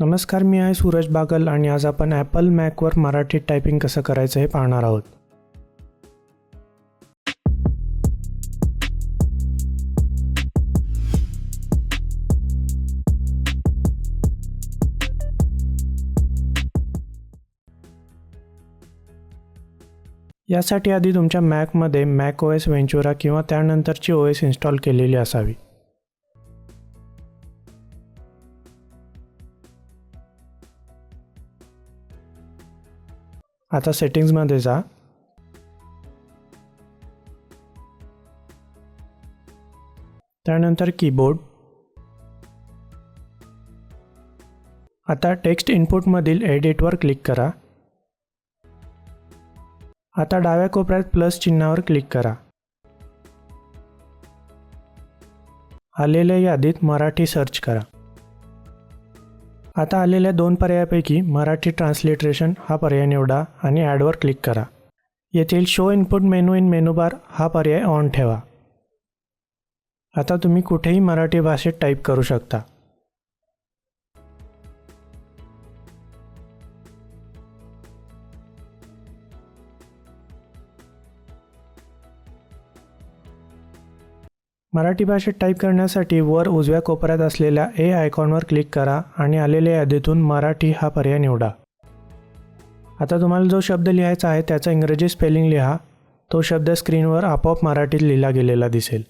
नमस्कार मी आहे सूरज बागल आणि आज आपण ॲपल मॅकवर मराठीत टायपिंग कसं करायचं हे पाहणार आहोत. यासाठी आधी तुमच्या मॅकमध्ये मॅक ओ एस वेंचुरा किंवा त्यानंतरची ओ एस इन्स्टॉल केलेली असावी. आता सेटिंग्समध्ये जा. त्यानंतर कीबोर्ड आता टेक्स्ट इनपुटमधील एडिटवर क्लिक करा. आता डाव्या कोपऱ्यात प्लस चिन्हावर क्लिक करा. आलेल्या यादीत मराठी सर्च करा. आता आलेल्या दोन पर्यायापैकी मराठी ट्रान्सलिटरेशन हा पर्याय निवडा आणि ॲडवर क्लिक करा. येथील show input menu in menu bar हा पर्याय ऑन ठेवा. आता तुम्ही कुठेही मराठी भाषेत टाईप करू शकता. मराठी भाषेत टाईप करण्यासाठी वर उजव्या कोपऱ्यात असलेल्या ए आयकॉनवर क्लिक करा आणि आलेल्या यादीतून मराठी हा पर्याय निवडा. आता तुम्हाला जो शब्द लिहायचा आहे त्याचा इंग्रजी स्पेलिंग लिहा. तो शब्द स्क्रीनवर आपोआप मराठीत लिहिला गेलेला दिसेल.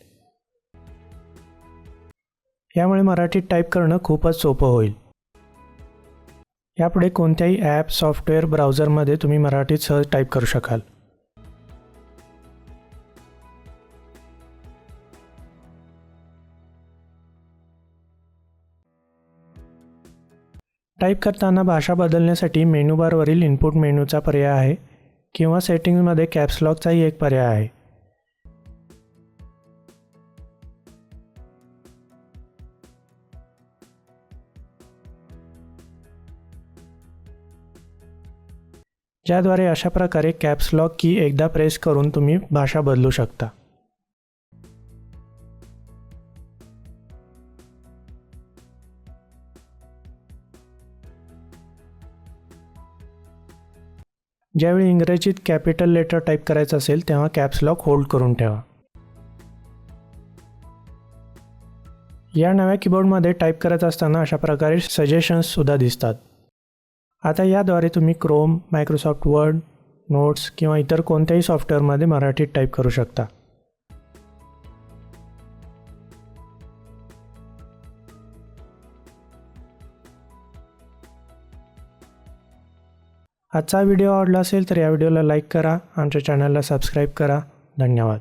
यामुळे मराठीत टाईप करणं खूपच सोपं होईल. यापुढे कोणत्याही ॲप सॉफ्टवेअर ब्राउझरमध्ये तुम्ही मराठीत सहज टाईप करू शकाल. टाईप करताना भाषा बदलण्यासाठी मेनूबारवरील इनपुट मेनूचा पर्याय आहे किंवा सेटिंग्जमध्ये कॅप्सलॉकचाही एक पर्याय आहे. ज्याद्वारे अशा प्रकारे कॅप्सलॉक की एकदा प्रेस करून तुम्ही भाषा बदलू शकता. ज्यावेळी इंग्रजीत कॅपिटल लेटर टाईप करायचं असेल तेव्हा कॅप्स लॉक होल्ड करून ठेवा. या नव्या कीबोर्डमध्ये टाईप करत असताना अशा प्रकारे सजेशन्ससुद्धा दिसतात. आता याद्वारे तुम्ही क्रोम मायक्रोसॉफ्ट वर्ड नोट्स किंवा इतर कोणत्याही सॉफ्टवेअरमध्ये मराठीत टाईप करू शकता. आजचा व्हिडिओ आवडला असेल तर या व्हिडिओला लाईक करा आमच्या चॅनलला सबस्क्राईब करा. धन्यवाद.